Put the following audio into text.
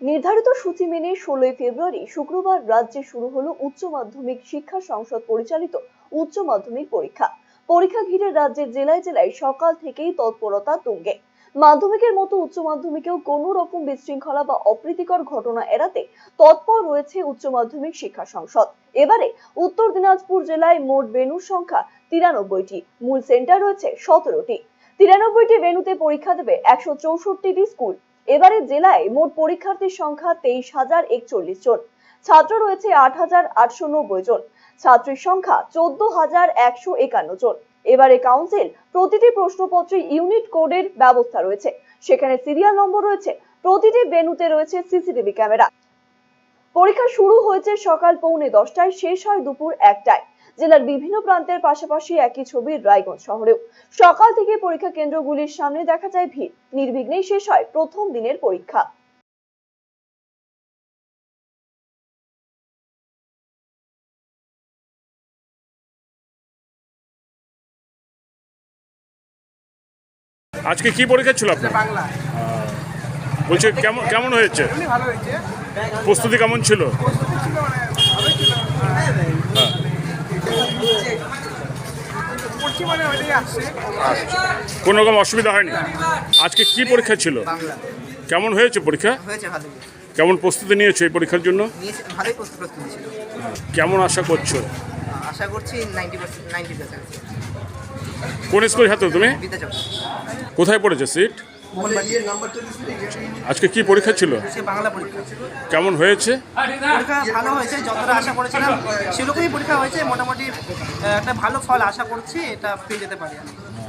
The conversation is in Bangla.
নির্ধারিত সূচি মেনে ষোলোই ফেব্রুয়ারি শুক্রবার রাজ্যে শুরু হলো উচ্চ মাধ্যমিক শিক্ষা সংসদ পরিচালিত উচ্চ মাধ্যমিক পরীক্ষা। পরীক্ষা ঘিরে রাজ্যের জেলায় জেলায় সকাল থেকেই তৎপরতা তুঙ্গে। মাধ্যমিকের মতো উচ্চ মাধ্যমিকেও কোনো রকম বিশৃঙ্খলা বা অপ্রীতিকর ঘটনা এড়াতে তৎপর রয়েছে উচ্চ মাধ্যমিক শিক্ষা সংসদ। এবারে উত্তর দিনাজপুর জেলায় মোট বেনুর সংখ্যা তিরানব্বইটি। মূল সেন্টার রয়েছে সতেরোটি। তিরানব্বইটি ভেনুতে পরীক্ষা দেবে একশো চৌষট্টিটি স্কুল। এবারে জেলায় মোট পরীক্ষার্থীর সংখ্যা তেইশ হাজার একচল্লিশ জন। ছাত্র রয়েছে আট হাজার আটশো নব্বই জন। ছাত্রীর সংখ্যা চোদ্দ হাজার একশো একান্ন জন। এবারে কাউন্সিল প্রতিটি প্রশ্নপত্রে ইউনিট কোডের ব্যবস্থা রয়েছে। সেখানে সিরিয়াল নম্বর রয়েছে, প্রতিটি বেনুতে রয়েছে সিসিটিভি ক্যামেরা। পরীক্ষা শুরু হয়েছে সকাল পৌনে দশটায়, শেষ হয় দুপুর একটায়। জেলার বিভিন্ন প্রান্তের পাশাপাশি একই ছবি রায়গঞ্জ শহরেও। সকাল থেকে পরীক্ষা কেন্দ্রগুলির সামনে দেখা যায় ভিড়। নির্বিঘ্নেই শেষ হয় প্রথম দিনের পরীক্ষা। আজকে কি পরীক্ষা ছিল আপনার? বাংলা। বলছি কেমন কেমন হয়েছে? হয়েছে। প্রস্তুতি কেমন ছিল। কোনো রকম অসুবিধা হয়নি। আজকে কি পরীক্ষা ছিল? কেমন হয়েছে পরীক্ষা? কেমন প্রস্তুতি নিয়েছো এই পরীক্ষার জন্য? কেমন আশা করছ? আশা কোন স্কুল ছাত্র তুমি? কোথায় পড়েছো সিট? আজকে কি পরীক্ষা ছিল? সে বাংলা পরীক্ষা। কেমন হয়েছে? পরীক্ষা ভালো হয়েছে যতটা আশা করেছিলাম সেরকমই পরীক্ষা হয়েছে। মোটামুটি একটা ভালো ফল আশা করছি এটা পেয়ে যেতে পারি আমি।